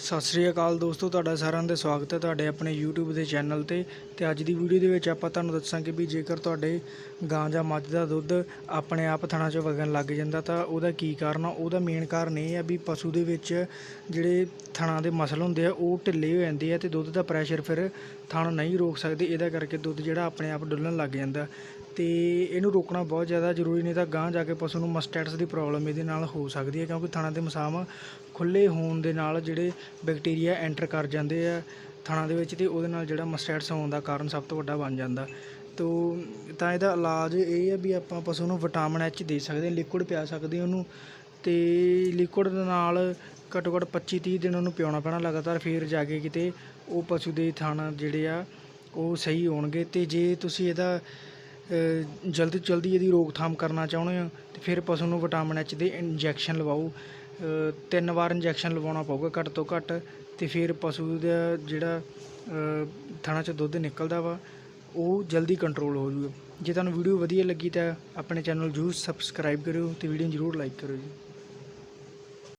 ਸਤਿ ਸ੍ਰੀ ਅਕਾਲ ਦੋਸਤੋ, ਤੁਹਾਡਾ ਸਾਰਿਆਂ ਦਾ ਸਵਾਗਤ ਹੈ ਤੁਹਾਡੇ ਆਪਣੇ YouTube ਦੇ ਚੈਨਲ ਤੇ। ਤੇ ਅੱਜ ਦੀ ਵੀਡੀਓ ਦੇ ਵਿੱਚ ਆਪਾਂ ਤੁਹਾਨੂੰ ਦੱਸਾਂਗੇ ਵੀ ਜੇਕਰ ਤੁਹਾਡੇ ਗਾਂ ਜਾਂ ਮੱਝ ਦਾ ਦੁੱਧ ਆਪਣੇ ਆਪ ਥਣਾ 'ਚ ਵਗਣ ਲੱਗ ਜਾਂਦਾ ਤਾਂ ਉਹਦਾ ਕੀ ਕਾਰਨ ਆ? ਉਹਦਾ ਮੇਨ ਕਾਰਨ ਇਹ ਆ ਵੀ ਪਸ਼ੂ ਦੇ ਵਿੱਚ ਜਿਹੜੇ ਥਣਾ ਦੇ ਮਸਲ ਹੁੰਦੇ ਆ, ਉਹ ਢਿੱਲੇ ਹੋ ਜਾਂਦੇ ਆ ਤੇ ਦੁੱਧ ਦਾ ਪ੍ਰੈਸ਼ਰ ਫਿਰ ਥਣ ਨਹੀਂ ਰੋਕ ਸਕਦੇ, ਇਹਦਾ ਕਰਕੇ ਦੁੱਧ ਜਿਹੜਾ ਆਪਣੇ ਆਪ ਡੁੱਲਣ ਲੱਗ ਜਾਂਦਾ। ਤੇ ਇਹਨੂੰ ਰੋਕਣਾ ਬਹੁਤ ਜ਼ਿਆਦਾ ਜ਼ਰੂਰੀ ਨਹੀਂ ਤਾਂ ਗਾਂ ਜਾ ਕੇ ਪਸ਼ੂ ਨੂੰ ਮਸਟੈਟਸ ਦੀ ਪ੍ਰੋਬਲਮ ਇਹਦੇ ਨਾਲ ਹੋ ਸਕਦੀ ਹੈ ਕਿਉਂਕਿ ਥਣਾ ਦੇ ਮਸਾਮ ਖੁੱਲੇ ਹੋਣ ਦੇ ਨਾਲ ਜਿਹੜੇ ਬੈਕਟੀਰੀਆ ਐਂਟਰ ਕਰ ਜਾਂਦੇ ਆ ਥਣਾ ਦੇ ਵਿੱਚ ਅਤੇ ਉਹਦੇ ਨਾਲ ਜਿਹੜਾ ਮਸਟੈਟਸ ਹੋਣ ਦਾ ਕਾਰਨ ਸਭ ਤੋਂ ਵੱਡਾ ਬਣ ਜਾਂਦਾ। ਤੋ ਤਾਂ ਇਹਦਾ ਇਲਾਜ ਇਹ ਹੈ ਵੀ ਆਪਾਂ ਪਸ਼ੂ ਨੂੰ ਵਿਟਾਮਿਨ ਐਚ ਦੇ ਸਕਦੇ ਹਾਂ, ਲਿਕੁਇਡ ਪਿਆ ਸਕਦੇ ਉਹਨੂੰ ਤੇ ਲਿਕੁਇਡ ਦੇ ਨਾਲ ਘੱਟੋ ਘੱਟ 25 30 ਦਿਨ ਉਹਨੂੰ ਪਿਆਉਣਾ ਪੈਣਾ ਲਗਾਤਾਰ, ਫਿਰ ਜਾ ਕੇ ਕਿਤੇ ਉਹ ਪਸ਼ੂ ਦੇ ਥਣ ਜਿਹੜੇ ਆ ਉਹ ਸਹੀ ਹੋਣਗੇ ਤੇ ਜੇ ਤੁਸੀਂ ਇਹਦਾ ਜਲਦੀ ਤੋਂ ਜਲਦੀ ਇਹਦੀ ਰੋਕਥਾਮ ਕਰਨਾ ਚਾਹੁੰਦੇ ਹੋ ਤੇ ਫਿਰ ਪਸ਼ੂ ਨੂੰ ਵਿਟਾਮਿਨ ਐਚ ਦੇ ਇੰਜੈਕਸ਼ਨ ਲਵਾਓ। ਤਿੰਨ ਵਾਰ ਇੰਜੈਕਸ਼ਨ ਲਵਾਉਣਾ ਪਊਗਾ ਘੱਟ ਤੋਂ ਘੱਟ ਅਤੇ ਫਿਰ ਪਸ਼ੂ ਦਾ ਜਿਹੜਾ ਅ, ਥਣਾ 'ਚ ਦੁੱਧ ਨਿਕਲਦਾ ਵਾ ਉਹ ਜਲਦੀ ਕੰਟਰੋਲ ਹੋ ਜੂਗਾ। ਜੇ ਤੁਹਾਨੂੰ ਵੀਡੀਓ ਵਧੀਆ ਲੱਗੀ ਤਾਂ ਆਪਣੇ ਚੈਨਲ ਜ਼ਰੂਰ ਸਬਸਕ੍ਰਾਈਬ ਕਰਿਓ ਤੇ ਵੀਡੀਓ ਨੂੰ ਜ਼ਰੂਰ ਲਾਈਕ ਕਰਿਓ ਜੀ।